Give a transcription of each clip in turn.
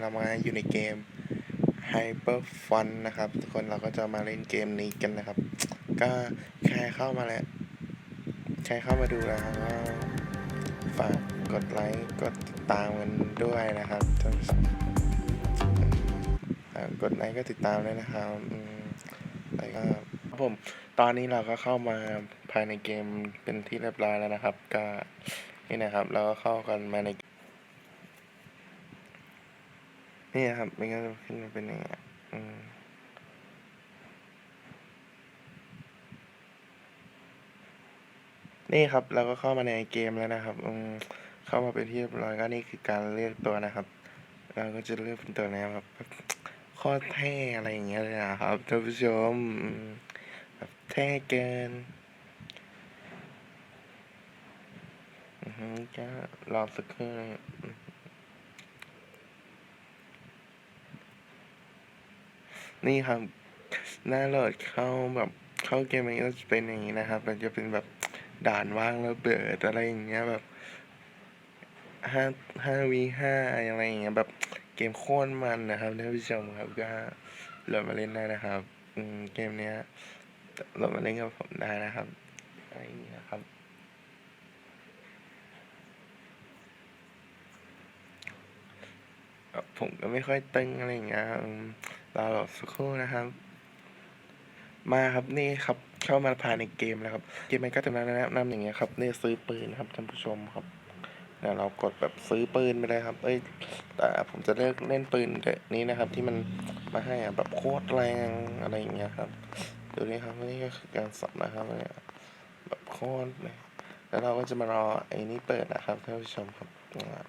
เรามาอยู่ในเกม Hyper Fun นะครับ ทุกคนเราก็จะมาเล่นเกมนี้กันนะครับ ก็ใครเข้ามาแล้วใครเข้ามาดูแล้วก็ฝากกดไลค์กดติดตามกันด้วยนะครับกดไลค์ก็ติดตามด้วยนะครับอืมแล้วก็ผมตอนนี้เราก็เข้ามาภายในเกมเป็นที่เรียบร้อยแล้วนะครับ ก็นี่นะครับ เราก็เข้ากันมาใน นี่ครับมันก็จะขึ้นมาเป็นอย่างเงี้ยอืมนี่ครับเราก็เข้ามาในเกมแล้วนะครับอืมเข้ามาเป็นที่เรียบร้อยก็นี่คือการเลือกตัวนะครับ เราก็จะเลือกเป็นตัวนี้ครับแบบโคตรเท่อะไรอย่างเงี้ยเลยนะครับท่านผู้ชมแบบเท่เกินอือฮึก็รอสักครู่นะครับอืม นี่ครับหน้าโหลดเข้าแบบเข้าเกมมันก็จะเป็นอย่างนี้นะครับ มันจะเป็นแบบด่านว่างแล้วเบิดอะไรอย่างเงี้ยแบบห้าห้าวีห้าอะไรอย่างเงี้ยแบบเกมโคตรมันนะครับท่านผู้ชมครับก็โหลดมาเล่นได้นะครับอืมเกมเนี้ยโหลดมาเล่นกับผมได้นะครับอะไรอย่างเงี้ยครับผมก็ไม่ค่อยตึงอะไรอย่างเงี้ย รอสักครู่นะครับ มาครับนี่ครับเข้ามาภายในเกมแล้วครับ เกมมันก็จะแนะนำอย่างเงี้ยครับนี่ซื้อปืนครับท่านผู้ชมครับเดี๋ยวเรากดแบบซื้อปืนไปเลยครับ เอ้ย แต่ผมจะเลือกเล่นปืนแบบนี้นะครับ ที่มันมาให้อะแบบโคตรแรงอะไรอย่างเงี้ยครับดูนี่ครับนี่ก็คือการสับนะครับเนี่ยแบบโคตรเลยแล้วเราก็จะมารอไอ้นี่เปิดนะครับท่านผู้ชมครับอ่า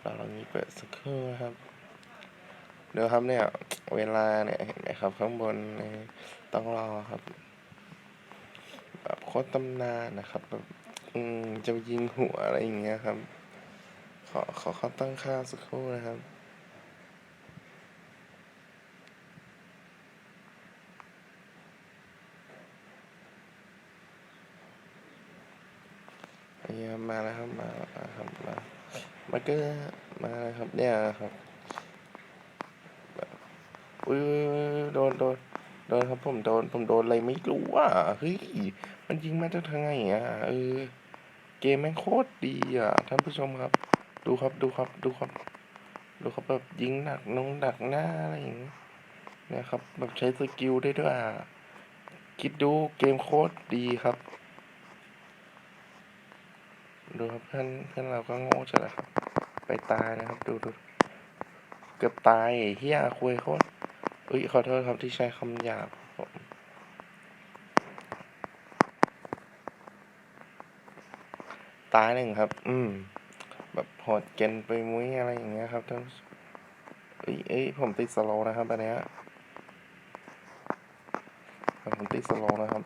เราลองนี้เปิดสักครู่นะครับ ดี๋ยวครับเนี่ย เวลาเนี่ยเห็นไหมครับ ข้างบนเนี่ยต้องรอครับ แบบโคตรตำนานนะครับแบบอืมจะยิงหัวอะไรอย่างเงี้ยครับ ขอขอเขาตั้งค่าสักครู่นะครับเยมาแล้วครับมาแล้วครับมามาเก็มาแล้วครับเนี่ยครับ อุ้ยโดนโดนโดนครับผมโดนผมโดนอะไรไม่รู้อะเฮ้ยมันยิงมาจากทางไหนอะเออเกมแม่งโคตรดีอะท่านผู้ชมครับ ดูครับดูครับดูครับ ดูครับแบบยิงหนักนงดักหน้าอะไรอย่างเงี้ยนี่ยครับแบบใช้สกิลได้ด้วยอะคิดดูเกมโคตรดีครับ ดูครับเพื่อนเพื่อนเราก็โง่จัดเลยครับ ไปตายนะครับ ดูดูเกือบตายเฮียคุยโคตร อุ้ยขอโทษครับที่ใช้คำหยาบผมตายหนึ่งครับ อืม แบบโหดเกินไปมุ้ยอะไรอย่างเงี้ยครับท่านเอ้ยเอ้ยผมติดสโลนะครับตอนเนี้ยผมติดสโลนะครับ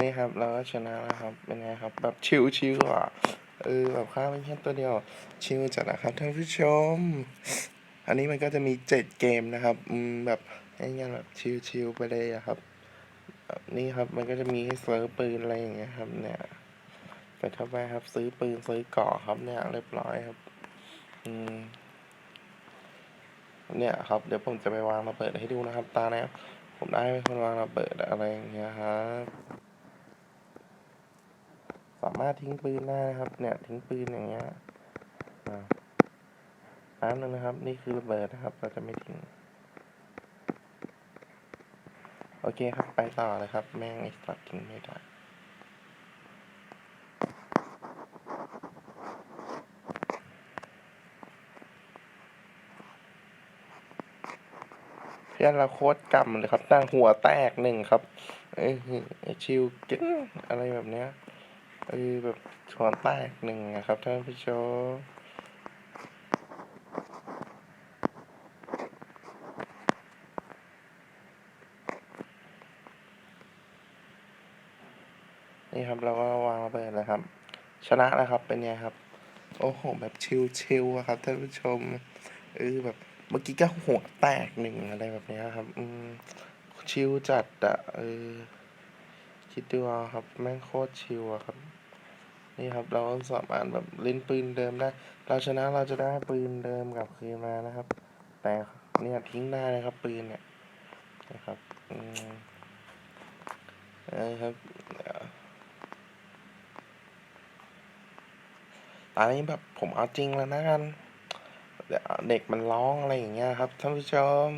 นี่ครับเราก็ชนะแล้วครับ เป็นไงครับ แบบชิวๆอะ เออแบบฆ่าไม่แค่ตัวเดียว ชิวจัดนะครับท่านผู้ชม อันนี้มันก็จะมีเจ็ดเกมนะครับ อืมแบบให้งานแบบชิวๆไปเลยอะครับ นี่ครับมันก็จะมีให้ซื้อปืนอะไรอย่างเงี้ยครับ เนี่ยไปเข้าไปครับ ซื้อปืนซื้อกราะครับเนี่ยเรียบร้อยครับ อืมเนี่ยครับเดี๋ยวผมจะไปวางระเบิดให้ดูนะครับ ตาแล้วผมได้เป็นคนวางระเบิดอะไรอย่างเงี้ยครับ สามารถทิ้งปืนได้นะครับ เนี่ยทิ้งปืนอย่างเงี้ยอ่าแป๊บนึงนะครับ นี่คือระเบิดนะครับ เราจะไม่ทิ้ง โอเคครับไปต่อเลยครับ แม่งไอ้สัตว์ทิ้งไม่ได้เพื่อนเราโคตรกำเลยครับตั้งหัวแตกหนึ่งครับเอ้ยไอ้ชิวเก่งอะไรแบบเนี้ย เออแบบหัวแตกหนึ่งอะครับท่านผู้ชมนี่ครับเราก็วางระเบิดแล้วครับ ชนะแล้วครับเป็นไงครับ โอ้โหแบบชิวๆครับท่านผู้ชมเออแบบเมื่อกี้ก็หัวแตกหนึ่งอะไรแบบนี้ครับ อืมชิวจัดอะเออคิดดูเอาครับ แม่งโคตรชิวอะครับ นี่ครับเราสามารถแบบเล่นปืนเดิมได้ เราชนะเราจะได้ปืนเดิมกลับคืนมานะครับ แต่เนี่ยทิ้งได้นะครับปืนเนี่ยนะครับอืมนะครับตอนนี้แบบผมเอาจริงแล้วนะกันเดี๋ยวเด็กมันร้องอะไรอย่างเงี้ยครับท่านผู้ชม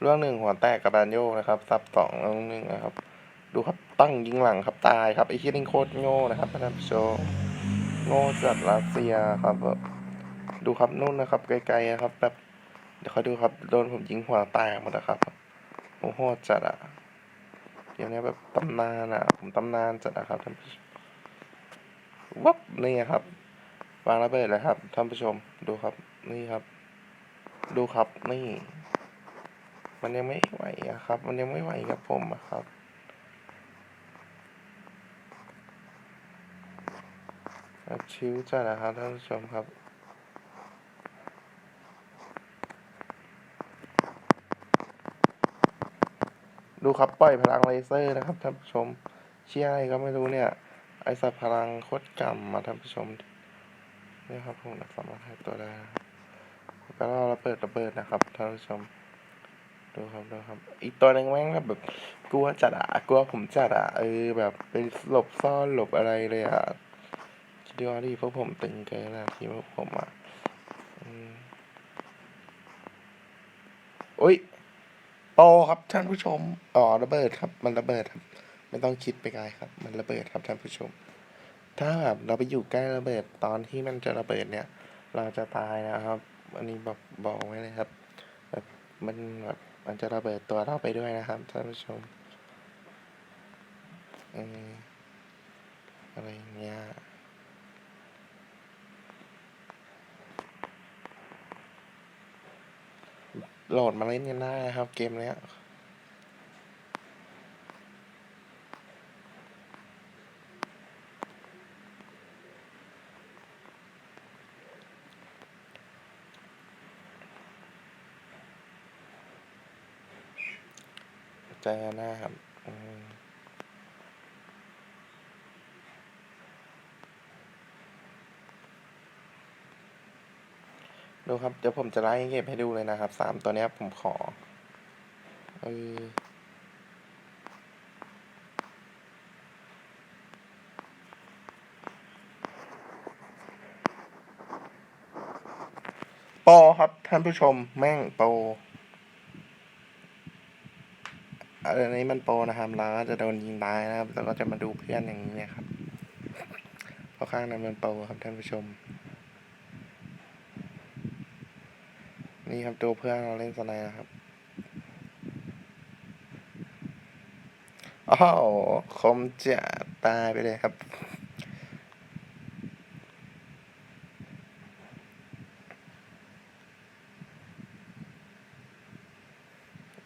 เรื่องหนึ่งหัวแตกกระดานโยกนะครับซับสองเรื่องหนึ่งนะครับ ดูครับตั้งยิงหลังครับตายครับไอ้ที่นี่โคตรโง่นะครับท่านผู้ชมโง่จัดรัสเซียครับแบบดูครับนู่นนะครับ ไกลๆนะครับแบบเดี๋ยวคอยดูครับโดนผมยิงหัวแตกหมดนะครับโอ้โหจัดอะเดี๋ยวนี้แบบตำนานอะผมตำนานจัดนะครับท่านผู้ชมวับนี่ครับวางระเบิดเลยครับท่านผู้ชมดูครับนี่ครับ ดูครับนี่ มันยังไม่ไหวอะครับ มันยังไม่ไหวกับผมอะครับ ครับชิวจัดนะครับท่านผู้ชมครับ ดูครับปล่อยพลังเลเซอร์นะครับท่านผู้ชม เชี่ยอะไรก็ไม่รู้เนี่ย ไอสัตว์พลังโคตรกำมาท่านผู้ชมนี่ครับผมสามารถให้ตัวได้แล้วเราระเบิดระเบิดนะครับท่านผู้ชมดูครับดูครับ อีกตัวนึงแม่งแบบกลัวจัดอะกลัวผมจัดอะเออแบบไปหลบซ่อนหลบอะไรเลยอะ ดดูว่าดิพวกผมตึงเกินนะทีมพวกผมอะอืมโอ้ยโปครับท่านผู้ชม อ๋อระเบิดครับ มันระเบิดครับ ไม่ต้องคิดไปไกลครับ มันระเบิดครับท่านผู้ชม ถ้าแบบเราไปอยู่ใกล้ระเบิดตอนที่มันจะระเบิดเนี่ย เราจะตายนะครับ อันนี้บอกบอกไว้เลยครับ แบบมันแบบมันจะระเบิดตัวเราไปด้วยนะครับท่านผู้ชมเอออะไรเงี้ย โหลดมาเล่นกันได้นะครับ เกมเนี้ยเจอกันนะครับ ดูครับ เดี๋ยวผมจะไล่เก็บให้ดูเลยนะครับสามตัวนี้ผมขอเออโปครับท่านผู้ชมแม่งโปอันนี้มันโปนะครับเราก็จะโดนยิงตายนะครับ แล้วก็จะมาดูเพื่อนอย่างนี้ครับเพราะข้างนั้นมันโปครับท่านผู้ชม นี่ครับดูเพื่อนเราเล่นสไนนะครับอ้าวคมจะตายไปเลยครับ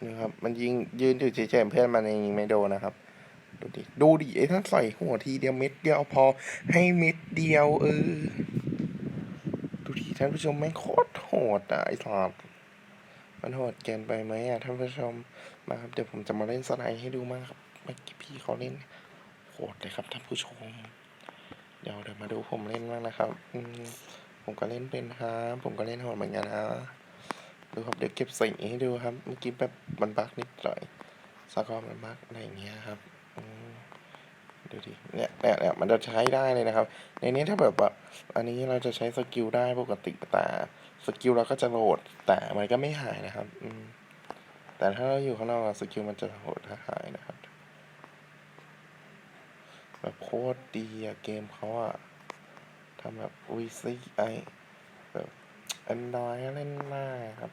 นี่ครับ มันยิงยืนอยู่เฉยๆเพื่อนมันยังยิงไม่โดนนะครับ ดูดิ ดูดิ ไอ้ท่านใส่หัวทีเดียวเม็ดเดียวพอให้เม็ดเดียวเออ ดูดิท่านผู้ชมแม่งโคตร ดอะไอ้สัตว์มันโหดเกินไปไหมอะท่านผู้ชมมาครับเดี๋ยวผมจะมาเล่นสไนด์ให้ดูมากครับเมื่อกี้พี่เขาเล่นโหดเลยครับท่านผู้ชม เดี๋ยวเดี๋ยวมาดูผมเล่นบ้างนะครับอืมผมก็เล่นเป็นครับผมก็เล่นโหดเหมือนกันนะดูครับเดี๋ยวเก็บสีให้ดูครับเมื่อกี้แบบมันบักนิดหน่อยสกอร์มันบักอะไรอย่างเงี้ยครับดูดิเนี่ยเนี่ยเนี่ยมันจะใช้ได้เลยนะครับ ในนี้ถ้าแบบว่า อันนี้เราจะใช้สกิลได้ปกติแต่สกิลเราก็จะโหลด แต่มันก็ไม่หายนะครับอืมแต่ถ้าเราอยู่ข้างนอกสกิลมันจะโหลดหายนะครับแบบโคตรดีอะเกมเขาอะทำแบบวีซีไอแบบแอนดรอยเล่นได้ครับ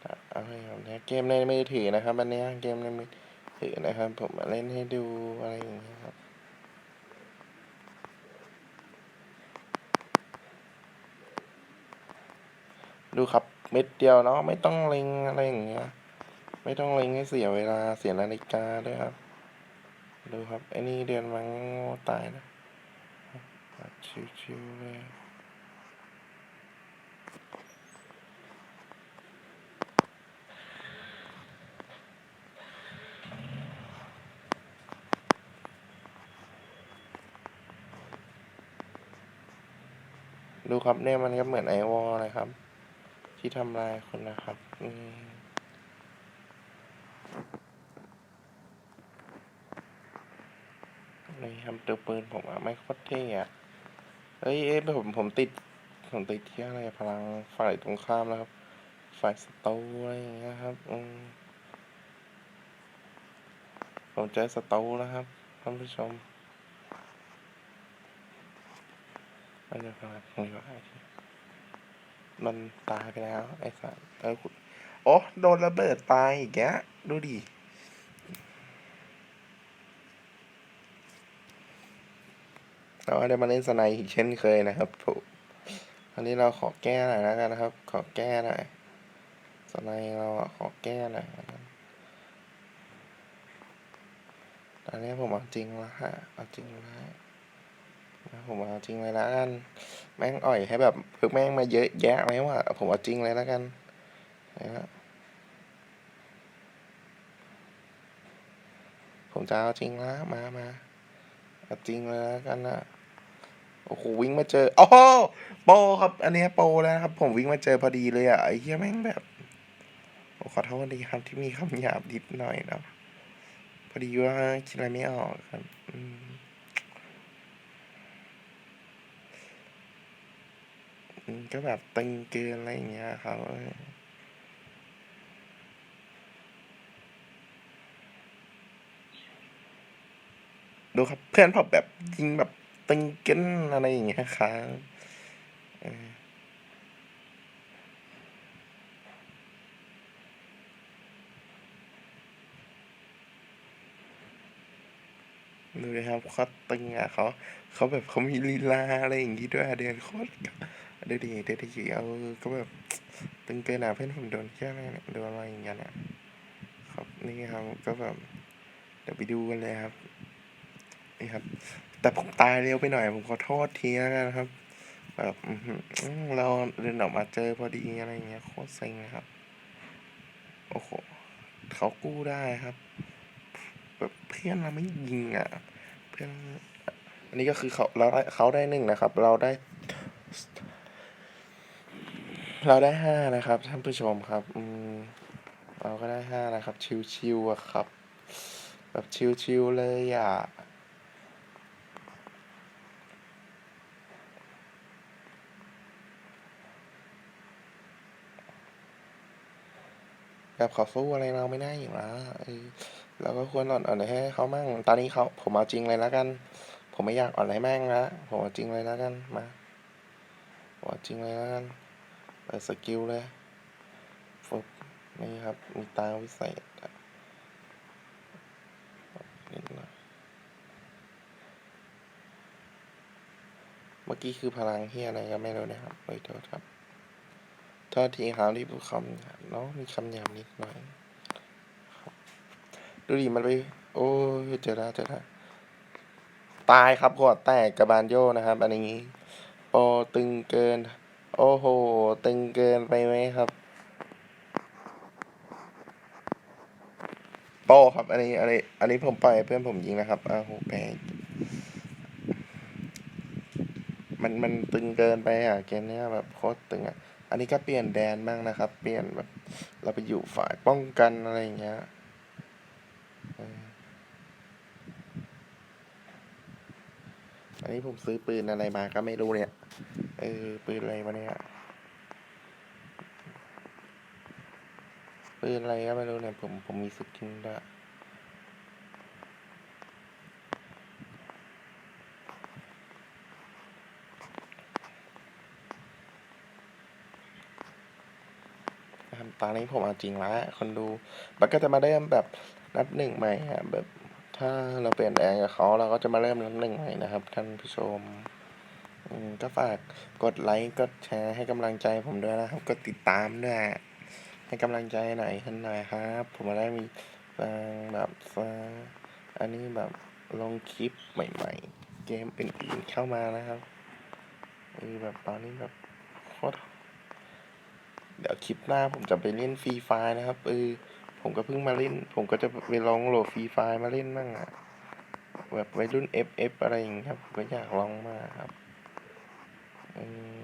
แต่อะไรแบบเนี้ยเกมในมือถือนะครับอันนี้เกมในมือถือนะครับ ผมมาเล่นให้ดูอะไรอย่างเงี้ยครับ ดูครับเม็ดเดียวเนาะไม่ต้องเล็งอะไรอย่างเงี้ยไม่ต้องเล็งให้เสียเวลาเสียนาฬิกาด้วยครับ ดูครับไอ้นี่เดือนมังโง่ตายนะชิวๆเลยดูครับเนี่ยมันก็เหมือนไอวอลนะครับ ที่ทำลายคนนะครับ อืมนี่ครับตัวปืนผมอะไม่โคตรเท่อะเอ้ยเอ้ยผมผมติด ผมติดที่อะไรพลังฝ่ายตรงข้ามแล้วครับ ฝ่ายสตูอะไรอย่างเงี้ยครับ อืมผมเจอสตูแล้วครับท่านผู้ชมมันจะพลังนี่ว่า มันตายไปแล้วไอ้สัตว์เออคุณโอ้โดนระเบิดตายอีกแกดูดิเราได้มาเล่นสไนอีกเช่นเคยนะครับผมอันนี้เราขอแก้หน่อยแล้วกันนะครับ ขอแก้หน่อยสไนเราขอแก้หน่อยนะครับตอนนี้ผมเอาจริงแล้วฮะเอาจริงแล้วนะ ผมเอาจริงเลยแล้วกัน แม่งอ่อยให้แบบพึกแม่งมาเยอะแยะไหมว่าผมเอาจริงเลยแล้วกันนะผมจะเอาจริงล้วมามาเอาจริงเลยแล้วกันนะโอ้โหวิ่งมาเจอโอ้โหโปครับ อันนี้โปแล้วครับ ผมวิ่งมาเจอพอดีเลยอะไอ้เหี้ยแม่งแบบขอโทษดีครับที่มีคำหยาบนิดหน่อยนะพอดีว่าคิดอะไรไม่ออกครับ อืม อืม ก็แบบตึงเกินอะไรอย่างเงี้ยครับดูครับเพื่อนผมแบบยิงแบบตึงเกินอะไรอย่างเงี้ยครับดูเลยครับเขาตึงอะเขาเขาแบบเขามีลีลาอะไรอย่างงี้ด้วยเดินโคตร ดีดีเดี๋ยวดีเอาก็แบบตึงเกินอะเพื่อนผมโดนแค่ไหนเนี่ยโดนอะไรอย่างเงี้ยนี่ยครับนี่ครับก็แบบเดี๋ยวไปดูกันเลยครับนี่ครับ แต่ผมตายเร็วไปหน่อย ผมขอโทษทีแล้วกันครับ แบบเราเดินออกมาเจอพอดีอะไรเงี้ยโคตรเซ็งเลยครับ โอ้โหเขากู้ได้ครับ แบบเพื่อนเราไม่ยิงอะ เพื่อนอันนี้ก็คือเขาเราได้เขาได้หนึ่งนะครับ เราได้ เราได้ห้านะครับ ท่านผู้ชมครับอืมเราก็ได้ห้านะครับ ชิวๆอะครับ แบบชิวๆเลยอะแบบเขาสู้อะไรเราไม่ได้อยู่แล้วเอเราก็ควรอ่อนอ่อนให้เขามั่ง ตอนนี้เขาผมเอาจริงเลยแล้วกัน ผมไม่อยากอ่อนให้แม่งละผมเอาจริงเลยแล้วกันมาผมเอาจริงเลยแล้วกัน สกิลเลยฟุบนี่ครับ มีตาวิเศษนิดหน่อยเมื่อกี้คือพลังเฮียอะไรก็ไม่รู้นะครับเลยโทษครับโทษทีครับที่พูดคำเนาะมีคำหยาบนิดหน่อยดูดิมันไป โอ้ยเจอแล้วเจอแล้วตายครับหัวแตกกับบานโยนะครับ อันนี้โปรตึงเกิน โอ้โห ตึงเกินไปไหมครับ โปครับ อันนี้ อันนี้ อันนี้ผมปล่อยเพื่อนผมยิงนะครับ อ้าวโหแปลกมัน มันตึงเกินไปอะ เกมนี้แบบโคตรตึงอะ อันนี้ก็เปลี่ยนแดนบ้างนะครับ เปลี่ยนแบบ เราไปอยู่ฝ่ายป้องกันอะไรอย่างเงี้ยอันนี้ผมซื้อปืนอะไรมาก็ไม่รู้เนี่ย เออปืนอะไรมาเนี่ยปืนอะไรก็ไม่รู้เนี่ยผมผมมีสกินด้วยนะครับตอนนี้ผมเอาจริงแล้วคนดู มันก็จะมาเริ่มแบบนับหนึ่งใหม่อะแบบถ้าเราเปลี่ยนแปลงกับเขาเราก็จะมาเริ่มนับหนึ่งใหม่นะครับ ท่านผู้ชม ก็ฝากกดไลค์กดแชร์ให้กำลังใจผมด้วยนะครับ กดติดตามด้วย ให้กำลังใจหน่อยขึ้นหน่อยครับ ผมมาได้มีฟังแบบฟังอันนี้แบบลงคลิปใหม่ๆ เกมอื่นๆเข้ามานะครับเออแบบตอนนี้แบบโคตรเดี๋ยวคลิปหน้าผมจะไปเล่นฟรีไฟนะครับเออผมก็เพิ่งมาเล่น ผมก็จะไปลองโหลดฟรีไฟมาเล่นบ้างอะแบบวัยรุ่น FF อะไรอย่างเงี้ยครับผมก็อยากลองมากครับ เ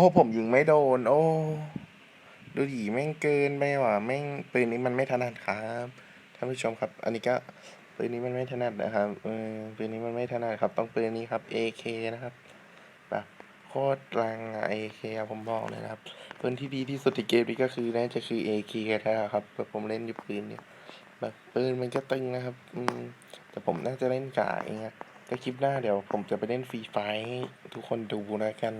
ออโอ้ผมยิงไม่โดน โอ้ ดูดีแม่งเกินไปว่ะแม่งปืนนี้มันไม่ถนัดครับท่านผู้ชมครับ อันนี้ก็ปืนนี้มันไม่ถนัดนะครับเออปืนนี้มันไม่ถนัดครับ ต้องปืนนี้ครับ AK นะครับแบบโคตรแรงอะ AK อะผมบอกเลยนะครับปืนที่ดีที่สุดในเกมนี้ก็คือน่าจะคือ AK แท้ครับแบบผมเล่นอยู่ปืนเนี่ยแบบปืนมันก็ตึงนะครับ อืม แต่ผมน่าจะเล่นกาเองอะก็คลิปหน้าเดี๋ยวผมจะไปเล่นฟรีไฟให้ทุกคนดูแล้วกัน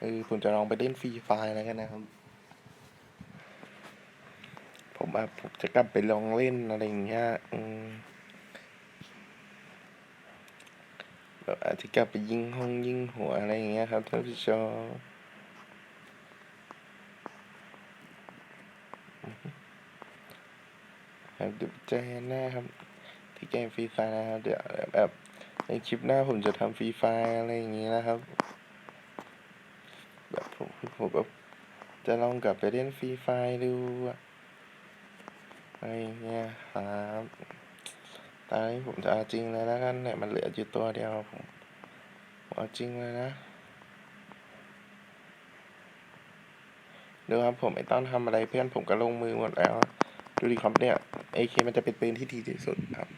เออผมจะลองไปเล่นฟรีไฟแล้วกันนะครับ ผมว่าผมจะกลับไปลองเล่นอะไรอย่างเงี้ยอืมแบบอาจจะกลับไปยิงห้องยิงหัวอะไรอย่างเงี้ยครับท่านผู้ชมครับเดี๋ยวเจอกันหน้าครับ ที่เกมฟรีไฟนะครับเดี๋ยวแบบในคลิปหน้าผมจะทำฟรีไฟอะไรอย่างงี้นะครับแบบ ผมแบบจะลองกลับไปเล่นฟรีไฟดูอะไรอย่างเงี้ยครับตอนนี้ผมจะเอาจริงเลยแล้วกันเนี่ยมันเหลืออยู่ตัวเดียวผมเอาจริงเลยนะดูครับผมไม่ต้องทำอะไรเพื่อนผมก็ลงมือหมดแล้ว ดูดิครับเนี่ย AK มันจะเป็นปืนที่ดีที่สุดครับ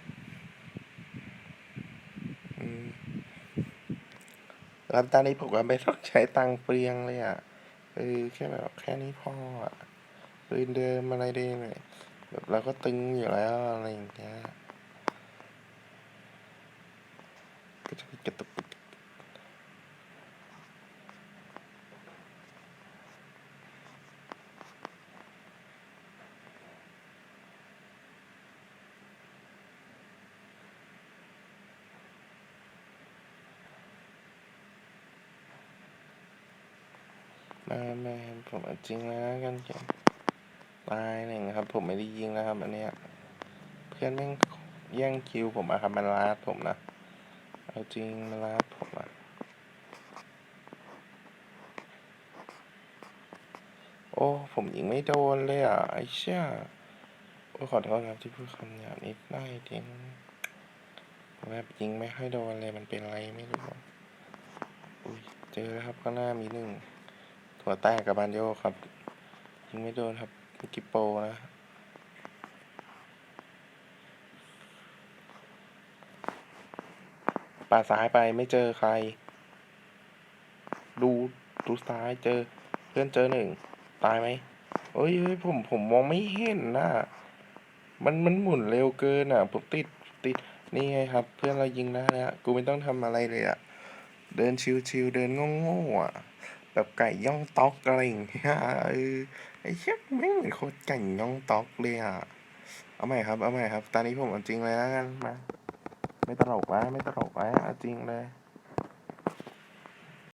อืมแล้วตอนนี้ผมก็ไม่ต้องใช้ตังเปลืองเลยอะ เออแค่แบบแค่นี้พออะปืนเดิมอะไรเดิมเนี่ยแบบเราก็ตึงอยู่แล้วอะไรอย่างเงี้ยก็จะกระตุก มามาผมจริงแล้วนะกันเกมตายหนึ่งครับ ผมไม่ได้ยิงนะครับ อันเนี้ยเพื่อนแม่งแย่งคิวผมอะครับมันลาดผมนะ เอาจริงมันลาดผมอะโอ้ ผมยิงไม่โดนเลยอะ ไอ้เชี่ยโอ้ขอโทษครับที่พูดคำหยาบนิดหน่อยจริงแบบยิงไม่ค่อยโดนเลยมันเป็นอะไรไม่รู้อุ้ยเจอแล้วครับข้างหน้ามีหนึ่ง ถั่วแตกกับบานโยครับยิงไม่โดนครับมีกิโปนะป่าซ้ายไปไม่เจอใคร ดูดูซ้ายเจอเพื่อนเจอหนึ่งตายไหมเอ้ยเฮ้ยผมผมมองไม่เห็นนะมันมันหมุนเร็วเกินอะ ผมติดติดนี่ไงครับ เพื่อนเรายิงได้แล้วกูไม่ต้องทำอะไรเลยอะ เดินชิวๆเดินโง่ๆอะ แบบไก่ย่องต๊อกอะไรอย่างเงี้ยเออไอ้เชี่ยไม่เหมือนโคตรไก่ย่องต๊อกเลยอะเอาใหม่ครับเอาใหม่ครับ ตอนนี้ผมเอาจริงเลยแล้วกันมาไม่ตลกแล้วไม่ตลกแล้วเอาจริงเลย